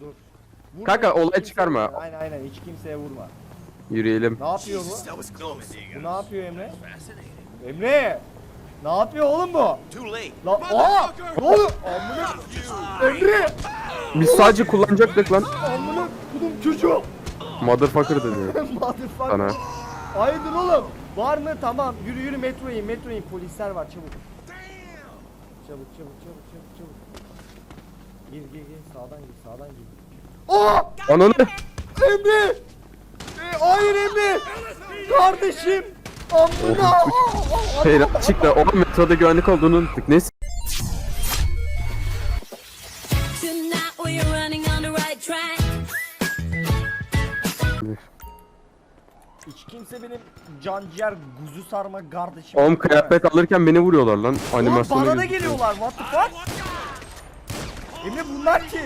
Dur. Vurma, Kanka, hiç olay kimseye çıkarma. Aynen aynen hiç kimseye vurma. Yürüyelim. Ne yapıyor bu? That was close. Bu ne yapıyor Emre? Emre! Ne yapıyor oğlum bu? Too late. Lan aa! Ne oluyor? Amına Emre! Biz sadece kullanacaktık lan. Amına kulum çocuğu! Motherfucker dedi. Motherfucker. Sana. Hayırdır oğlum? Var mı? Tamam. Yürü yürü metroya in. Metroya in. Polisler var çabuk. Çabuk çabuk çabuk çabuk çabuk. Gir gir gir. Sağdan gir. Sağdan gir. Aa! Ananı. Emre! E, hayır Emre! Kardeşim! Amına! Hayır açıkla. O metroda güvenlik olduğunu unuttuk. Neyse. Tonight we are running on the right track. Hiç kimse benim can ciğer kuzu sarma kardeşim. Oğlum kıyafet alırken beni vuruyorlar lan. Oğlum Animasyona bana da gözüküyor. geliyorlar. What the fuck? Emre bunlar ki.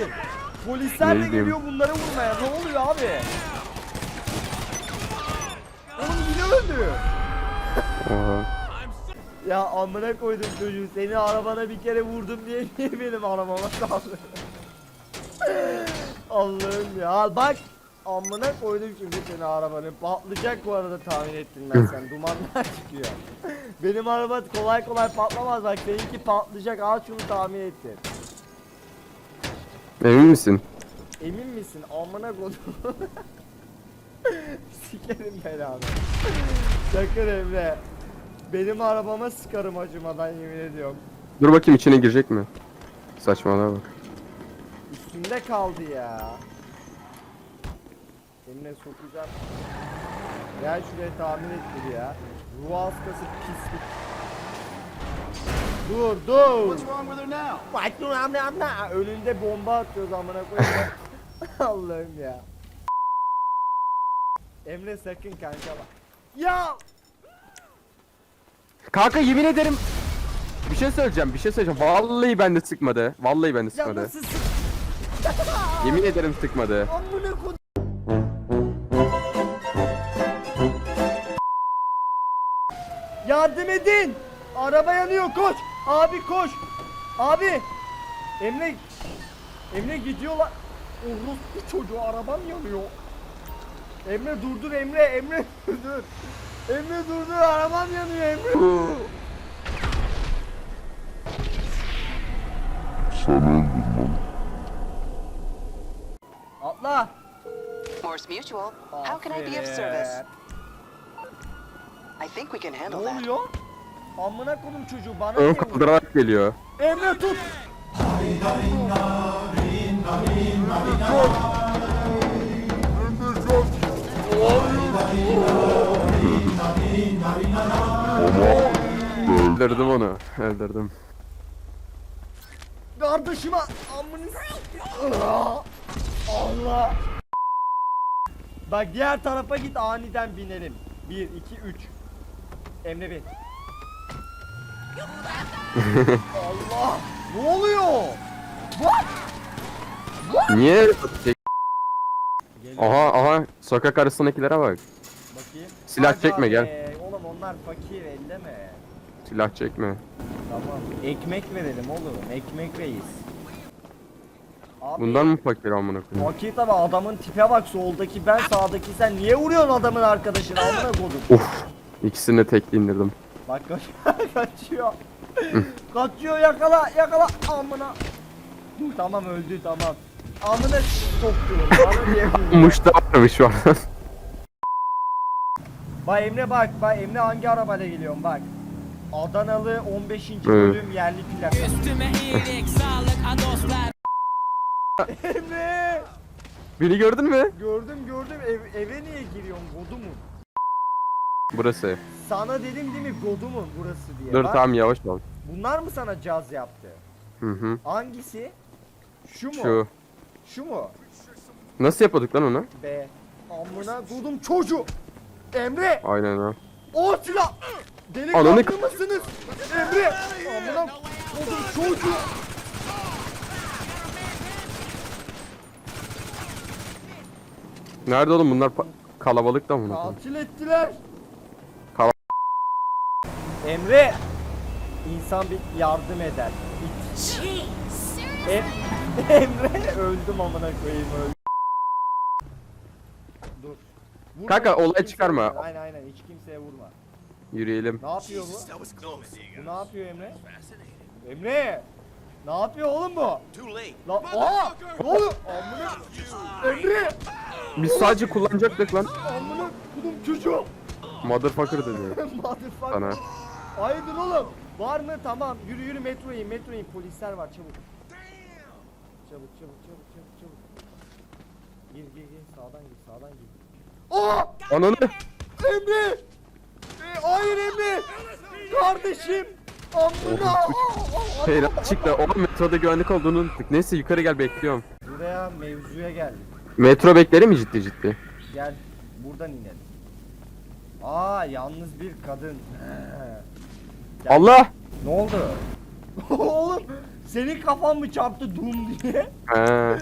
Polisler de geliyor bunları vurmaya. Ne oluyor abi? Oğlum yine öldü. Oha. Ya amına koydum çocuğu. Seni arabana bir kere vurdum diye niye benim arabama saldırdın? Allah'ım ya. Bak amına koydum şimdi seni arabanı. Patlayacak bu arada tahmin ettim ben sen. Dumanlar çıkıyor. Benim araba kolay kolay patlamaz bak. Seninki patlayacak. Al şunu tahmin ettim. Emin misin? Emin misin? Amına koydum. Sikerim belanı. Sakın Emre. Benim arabama sıkarım acımadan yemin ediyorum. Dur bakayım içine girecek mi? Saçmalığa bak. Üstünde kaldı ya. Emre sokacağım. Gel şuraya tahmin ettir ya. Ruh hastası pislik. Dur dur. What's wrong with her now? Bak dur amına amına. Önünde bomba atıyoruz amına koyayım. Allah'ım ya. Emre sakın kanka bak. Ya Kanka yemin ederim. Bir şey söyleyeceğim, bir şey söyleyeceğim. Vallahi bende sıkmadı. Vallahi bende ya sıkmadı. nasıl sık Yemin ederim sıkmadı. amına koy. Yardım edin. Araba yanıyor koş. Abi koş. Abi. Emre. Emre gidiyorlar. Orospu çocuğu arabam yanıyor. Emre durdur Emre. Emre dur. Emre durdur arabam yanıyor Emre. Atla. Morse Mutual. How can I be of service? I think we can Ne handle that. oluyor? Amına koydum çocuğu bana Ön niye geliyor. Emre tut. Öldürdüm onu. Öldürdüm. Kardeşime amını Allah. Allah. Bak diğer tarafa git aniden binelim. 1 2 3. Emre bin. Allah. Ne oluyor? What? Niye? Geliyor. Aha aha sokak arasındakilere bak. Bakayım. Silah Aga çekme, gel. be, Oğlum onlar fakir elleme. Silah çekme. Tamam. Ekmek verelim oğlum. Ekmek reis. Abi, Bundan mı fakir amına koyayım? Fakir tabi adamın tipe bak soldaki ben sağdaki sen niye vuruyorsun adamın arkadaşını amına kodum. Uf. İkisini de tekli indirdim. Bak kaç- kaçıyor. kaçıyor yakala yakala amına. Tamam öldü tamam. Amına soktu. Muş'ta varmış şu an. Bak Emre bak bak Emre hangi arabayla geliyorsun bak. Adanalı 15. Evet. bölüm yerli plaka. Üstüme iyilik, sağlık, dostlar. Emre! Beni gördün mü? Gördüm gördüm Ev- eve niye giriyorsun Godumun? Burası. Sana dedim değil mi Godumun burası diye. Dur Bak, tamam yavaş ol. Bunlar mı sana caz yaptı? Hı hı. Hangisi? Şu mu? Şu. Şu mu? Nasıl yapıyorduk lan onu? Be. Amına kodum çocuğu. Emre! Aynen ha. O silah! Delikanlı Ananı- mısınız? Emre! Amına kodum çocuğu. Nerede oğlum bunlar pa- kalabalık da mı? Katil ettiler. Emre! İnsan bir yardım eder. İt. Em Emre öldüm amına koyayım öldüm. Dur. Vurma, Kanka, olay çıkarma. Aynen aynen hiç kimseye vurma. Yürüyelim. Ne yapıyor bu? Bu ne yapıyor Emre? Emre! Ne yapıyor oğlum bu? Lan aa! Ne oluyor? Amına Emre! Biz sadece kullanacaktık lan. Amına kudum çocuğu. Motherfucker dedi. Motherfucker. Sana. Hayırdır oğlum? Var mı? Tamam. Yürü yürü metroya in, metroya in. Polisler var çabuk. Çabuk çabuk çabuk çabuk çabuk. Gir gir gir sağdan gir sağdan gir. Aa! Ananı. Emre! E, hayır Emre! Kardeşim! Amına! Feyrat çıktı. Oğlum metroda güvenlik olduğunu unuttuk. Neyse yukarı gel bekliyorum. Buraya mevzuya gel. Metro bekleri mi ciddi ciddi? Gel. Buradan inelim. Aa yalnız bir kadın. He. Allah! Ne oldu? Oğlum senin kafan mı çarptı dum diye? He.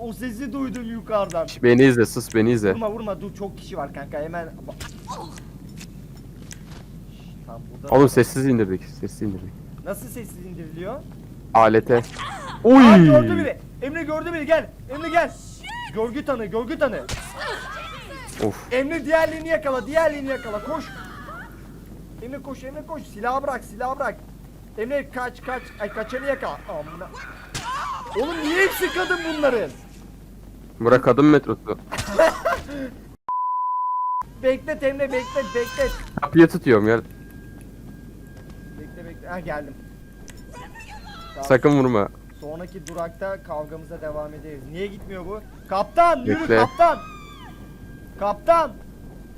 O sesi duydum yukarıdan. Beni izle sus beni izle. Vurma vurma dur çok kişi var kanka hemen. Tam burada. Oğlum sessiz indirdik. Sessiz indirdik. Nasıl sessiz indiriliyor? Alete. Aa Uy! gördü biri. Emre gördü biri gel. Emre gel. Görgü tanı görgü tanı. Of. Emre diğerlerini yakala diğerlerini yakala koş. Emre koş Emre koş silahı bırak silahı bırak. Emre kaç kaç ay kaçanı yakala. Amına. Oğlum niye hepsi kadın bunların? Bırak kadın metrosu. Beklet Emre beklet beklet. Kapıyı tutuyorum ya. Bekle bekle. Ha geldim. Tamam, Sakın vurma. Sonraki durakta kavgamıza devam ederiz. Niye gitmiyor bu? Kaptan yürü Bekle. kaptan. Kaptan.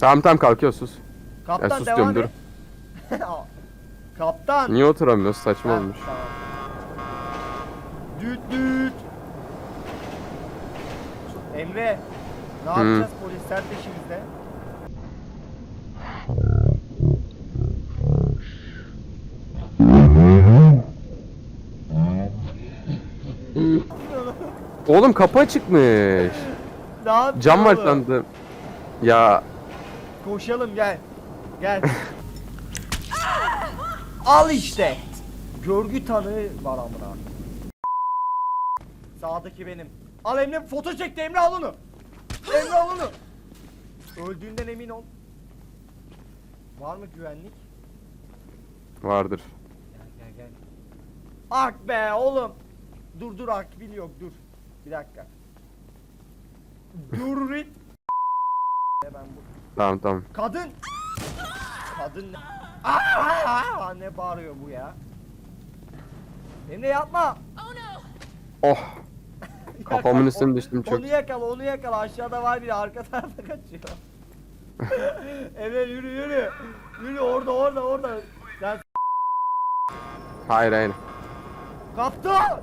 Tamam tamam kalkıyor sus. Kaptan Ya sus devam diyorum, et. kaptan. Niye oturamıyoruz? Saçma Ha, olmuş. tamam. Düt düt. Emre. Ne Hı. yapacağız polisler peşimizde? Oğlum kapı açıkmış. Ne yapacağız Cam var oğlum? sandım. Ya Koşalım gel. Gel. Al işte. Görgü tanığı var amına. Sağdaki benim. Al Emre foto çekti Emre al onu. Emre al onu. Öldüğünden emin ol. Var mı güvenlik? vardır. Gel gel gel. Ak be oğlum. Dur dur akbil yok dur. Bir dakika. Dur. Ben bu. Tamam tamam. Kadın. Kadın Aa, ne bağırıyor bu ya? Emre yapma. Oh. Kafamın Yakala, üstüne düştüm çok. Onu yakala, onu yakala. Aşağıda var biri, arka tarafta kaçıyor. Emre yürü yürü. Yürü orada orada orada. Sen Hayır hayır. kaptan.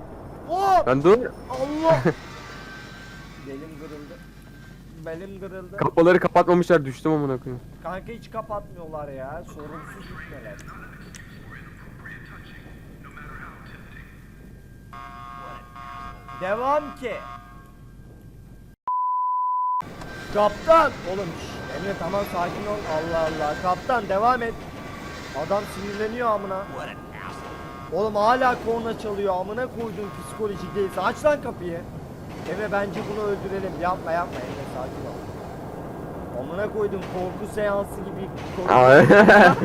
Oh! Ben dur. Allah. Belim kırıldı. Belim kırıldı. Kapıları kapatmamışlar düştüm amına koyayım. Kanka hiç kapatmıyorlar ya. Sorunsuz gitmeler. Devam ki. Kaptan. Oğlum şş, Emre tamam sakin ol. Allah Allah. Kaptan devam et. Adam sinirleniyor amına. Oğlum hala korna çalıyor amına koyduğun psikolojik değilse aç lan kapıyı. Emre bence bunu öldürelim. Yapma yapma Emre sakin ol. Amına koydum korku seansı gibi. korku-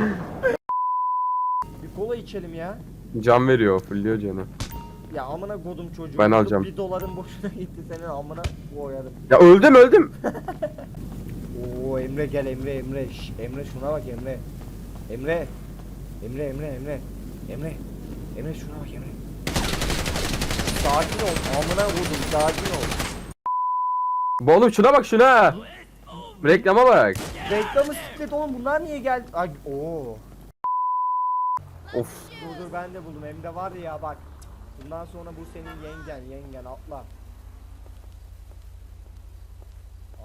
bir kola içelim ya. Can veriyor, fulluyor canı. Ya amına kodum çocuğu. Ben alacağım. Bir doların boşuna gitti senin amına koyarım. Ya öldüm öldüm. Oo Emre gel Emre Emre. Şş, Emre şuna bak Emre. Emre. Emre Emre Emre. Emre. Emre şuna bak Emre. Sakin ol. Amına vurdum. Sakin ol. Bu oğlum şuna bak şuna. Reklama bak. Reklamı siklet oğlum bunlar niye geldi? Ay oo. Of. Dur dur ben de buldum. Emre var ya bak. Bundan sonra bu senin yengen yengen atla.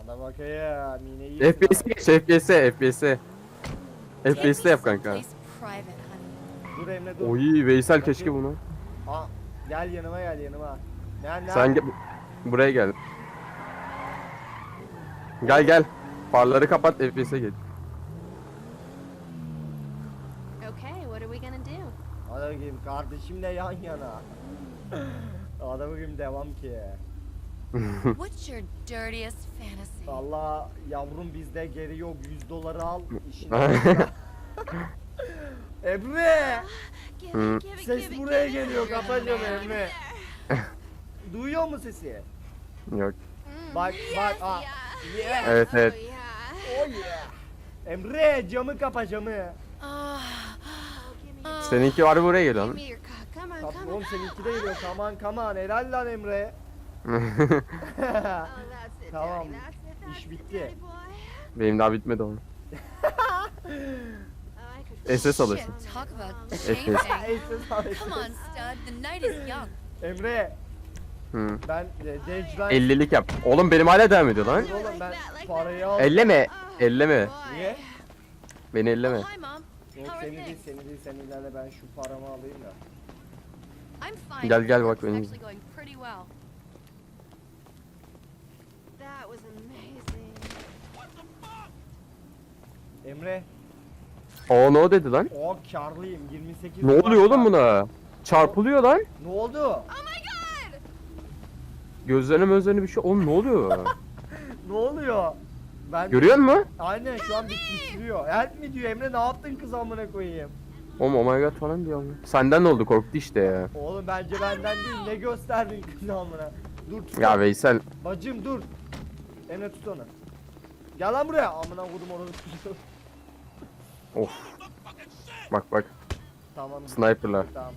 Ana bakayım yine iyi. FPS geç FPS'e FPS'e. FPS'te yap kanka. Dur Emre dur. Oy Veysel keşke bunu. Aa, gel yanıma gel yanıma. Ne ne? Sen gel buraya gel. Gel gel. Farları kapat FPS'e geç. Okay, what are we gonna do? Hadi bakayım kardeşimle yan yana. Bakayım devam ki. What's your dirtiest fantasy? Valla yavrum bizde geri yok 100 doları al işine. Emre! Ses buraya geliyor kapacağım Emre. Duyuyor mu sesi? Yok. Bak bak ah. Yeah. Evet evet. Oh yeah. Emre camı kapa camı. Ah, ah, Seninki var buraya geliyor lan. on. oğlum seninki de geliyor. Kaman kaman helal lan Emre. Oh, Tamam, iş it, bitti. Benim daha bitmedi oğlum. Oh, SS alırsın. Talk about SS. changing. Eşsiz abi, Come on, stud. The night is young. Emre Hı. ben e, Deadline 50'lik yap. Oğlum benim hala devam ediyor lan. Oğlum ben parayı al. Elleme. Elleme. Boy. Niye? Beni Oh, elleme. hi, Mom. Yok How are seni değil things? seni değil seni ilerle ben şu paramı alayım da. I'm fine. Gel, gel, bak benim. actually going pretty well. That was amazing. Emre O ne dedi lan? o karlıyım 28 Ne oluyor oğlum buna? Çarpılıyor lan. Ne oldu? Oh my god! Gözlerine gözlerine bir şey. Oğlum ne oluyor? Ne oluyor? Ben Görüyor musun? Aynen şu an bir titriyor. Help mi diyor Emre ne yaptın kız amına koyayım? Oğlum oh my god falan diyor. ama. Senden ne oldu? Korktu işte ya. Oğlum bence benden değil ne gösterdin kız amına. Dur tut. Ya Veysel. Bacım dur. Emre tut onu. Gel lan buraya. Amına vurdum onu. Of. Bak bak. tamam. Sniper'lar. Tamam.